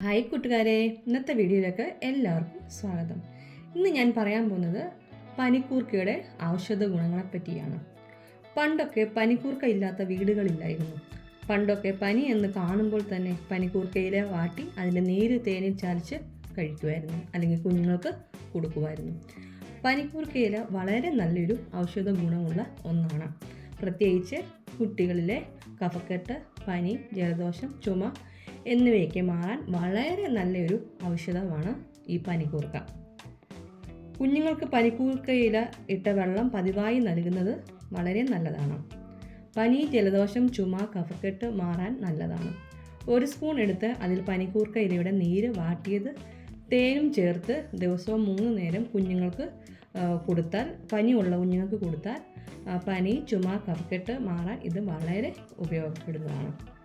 Hi കൂട്ടുകാരെ ഇന്നത്തെ വീഡിയോയിലേക്ക് എല്ലാവർക്കും സ്വാഗതം. ഇന്ന് ഞാൻ പറയാൻ പോകുന്നത് പനിക്കൂർക്കയുടെ ഔഷധ ഗുണങ്ങളെ പറ്റിയാണ് പണ്ടൊക്കെ പനിക്കൂർക്ക ഇല്ലാത്ത വീടുകളില്ലായിരുന്നു. പണ്ടൊക്കെ പനി എന്ന് കാണുമ്പോൾ തന്നെ പനിക്കൂർക്കയിലെ വാട്ടി അതിന്റെ നീര് തേനിൽ ചാലിച്ച് കഴിക്കുമായിരുന്നു അല്ലെങ്കിൽ കുഞ്ഞുങ്ങൾക്ക് കൊടുക്കുമായിരുന്നു. പനിക്കൂർക്കയില വളരെ നല്ലൊരു ഔഷധ ഗുണമുള്ള ഒന്നാണ്. പ്രത്യേകിച്ച് കുട്ടികളിലെ കഫക്കെട്ട് പനി ജലദോഷം ചുമ എന്നിവയൊക്കെ മാറാൻ വളരെ നല്ലൊരു ഔഷധമാണ് ഈ പനിക്കൂർക്ക. കുഞ്ഞുങ്ങൾക്ക് പനിക്കൂർക്കയില ഇട്ട വെള്ളം പതിവായി നൽകുന്നത് വളരെ നല്ലതാണ്. പനി ജലദോഷം ചുമ കഫക്കെട്ട് മാറാൻ നല്ലതാണ്. ഒരു സ്പൂൺ എടുത്ത് അതിൽ പനിക്കൂർക്ക ഇലയുടെ നീര് വാട്ടിയത് തേനും ചേർത്ത് ദിവസവും മൂന്ന് നേരം കുഞ്ഞുങ്ങൾക്ക് കൊടുത്താൽ പനിയുള്ള കുഞ്ഞുങ്ങൾക്ക് കൊടുത്താൽ പനി ചുമ കഫക്കെട്ട് മാറാൻ ഇത് വളരെ ഉപയോഗപ്പെടുന്നതാണ്.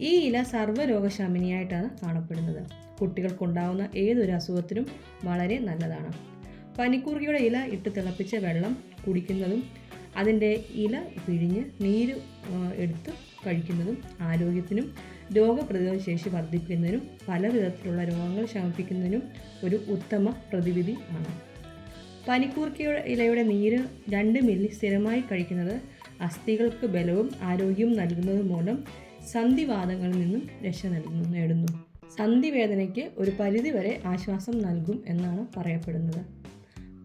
ഈ ഇല സർവരോഗശാമിനിയായിട്ടാണ് കാണപ്പെടുന്നത്. കുട്ടികൾക്കുണ്ടാവുന്ന ഏതൊരു അസുഖത്തിനും വളരെ നല്ലതാണ്. പനിക്കൂർക്കയുടെ ഇല ഇട്ട് തിളപ്പിച്ച വെള്ളം കുടിക്കുന്നതും അതിന്റെ ഇല പിഴിഞ്ഞ് നീര് എടുത്ത് കഴിക്കുന്നതും ആരോഗ്യത്തിനും രോഗപ്രതിരോധ ശേഷി വർദ്ധിപ്പിക്കുന്നതിനും പല വിധത്തിലുള്ള രോഗങ്ങൾ ശമിപ്പിക്കുന്നതിനും ഒരു ഉത്തമ പ്രതിവിധി ആണ്. പനിക്കൂർക്കയുടെ ഇലയുടെ നീര് രണ്ട് മില്ലി സ്ഥിരമായി കഴിക്കുന്നത് അസ്ഥികൾക്ക് ബലവും ആരോഗ്യവും നൽകുന്നത് മൂലം സന്ധിവാദങ്ങളിൽ നിന്നും രക്ഷ നൽകുന്നു നേടുന്നു. സന്ധിവേദനയ്ക്ക് ഒരു പരിധിവരെ ആശ്വാസം നൽകും എന്നാണ് പറയപ്പെടുന്നത്.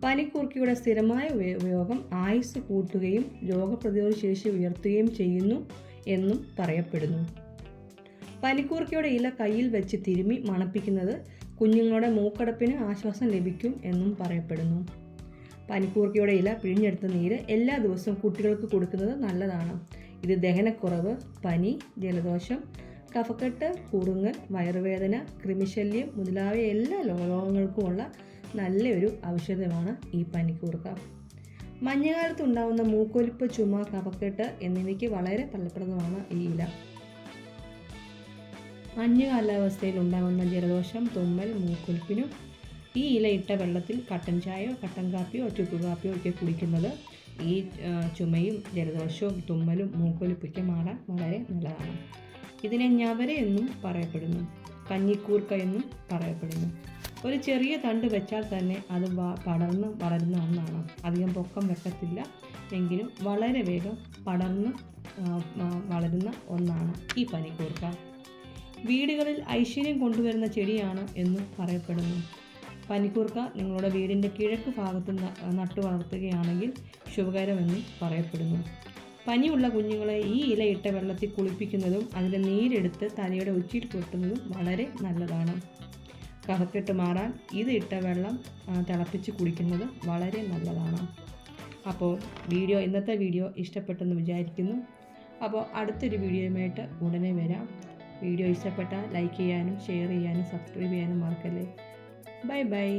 പനിക്കൂർക്കയുടെ സ്ഥിരമായ ഉപയോഗം ആയുസ് കൂട്ടുകയും രോഗപ്രതിരോധ ശേഷി ഉയർത്തുകയും ചെയ്യുന്നു എന്നും പറയപ്പെടുന്നു. പനിക്കൂർക്കയുടെ ഇല കയ്യിൽ വെച്ച് തിരുമി മണപ്പിക്കുന്നത് കുഞ്ഞുങ്ങളുടെ മൂക്കടപ്പിന് ആശ്വാസം ലഭിക്കും എന്നും പറയപ്പെടുന്നു. പനിക്കൂർക്കയുടെ ഇല പിഴിഞ്ഞെടുത്ത നീര് എല്ലാ ദിവസവും കുട്ടികൾക്ക് കൊടുക്കുന്നത് നല്ലതാണ്. ഇത് ദഹനക്കുറവ് പനി ജലദോഷം കഫക്കെട്ട് കുറുങ്ങൽ വയറുവേദന കൃമിശല്യം മുതലായ എല്ലാ രോഗങ്ങൾക്കുമുള്ള നല്ലൊരു ഔഷധമാണ് ഈ പനിക്കൂർക്ക. മഞ്ഞകാലത്ത് ഉണ്ടാകുന്ന മൂക്കൊലിപ്പ് ചുമ കഫക്കെട്ട് എന്നിവയ്ക്ക് വളരെ ഫലപ്രദമാണ് ഈ ഇല. മഞ്ഞ കാലാവസ്ഥയിൽ ഉണ്ടാകുന്ന ജലദോഷം തുമ്മൽ മൂക്കൊലിപ്പിനും ഈ ഇല ഇട്ട വെള്ളത്തിൽ കട്ടൻ ചായയോ കട്ടൻ കാപ്പിയോ ചുക്കുകാപ്പിയോ ഒക്കെ കുടിക്കുന്നത് ഈ ചുമയും ജലദോഷവും തുമ്മലും മൂക്കൊലിപ്പൊക്കെ മാറാൻ വളരെ നല്ലതാണ്. ഇതിനെ ഞവര എന്നും പറയപ്പെടുന്നു. കഞ്ഞിക്കൂർക്ക എന്നും പറയപ്പെടുന്നു. ഒരു ചെറിയ തണ്ട് വെച്ചാൽ തന്നെ അത് പടർന്ന് വളരുന്ന ഒന്നാണ്. അധികം പൊക്കം വെക്കത്തില്ല. എങ്കിലും വളരെ വേഗം പടർന്ന് വളരുന്ന ഒന്നാണ് ഈ പനിക്കൂർക്ക. വീടുകളിൽ ഐശ്വര്യം കൊണ്ടുവരുന്ന ചെടിയാണ് എന്നും പറയപ്പെടുന്നു. പനിക്കൂർക്ക നിങ്ങളുടെ വീടിന്റെ കിഴക്ക് ഭാഗത്ത് നട്ടു വളർത്തുകയാണെങ്കിൽ ശുഭകരമെന്നും പറയപ്പെടുന്നു. പനിയുള്ള കുഞ്ഞുങ്ങളെ ഈ ഇലയിട്ട വെള്ളത്തിൽ കുളിപ്പിക്കുന്നതും അതിന്റെ നീരെടുത്ത് തലയുടെ ഉച്ചിയിൽ കൊട്ടുന്നതും വളരെ നല്ലതാണ്. കഫക്കെട്ട് മാറാൻ ഇത് ഇട്ട വെള്ളം തിളപ്പിച്ച് കുടിക്കുന്നത് വളരെ നല്ലതാണ്. അപ്പോൾ വീഡിയോ ഇന്നത്തെ വീഡിയോ ഇഷ്ടപ്പെട്ടെന്ന് വിചാരിക്കുന്നു. അപ്പോൾ അടുത്തൊരു വീഡിയോയുമായിട്ട് ഉടനെ വരാം. വീഡിയോ ഇഷ്ടപ്പെട്ടാൽ ലൈക്ക് ചെയ്യാനും ഷെയർ ചെയ്യാനും സബ്സ്ക്രൈബ് ചെയ്യാനും മറക്കല്ലേ? Bye bye.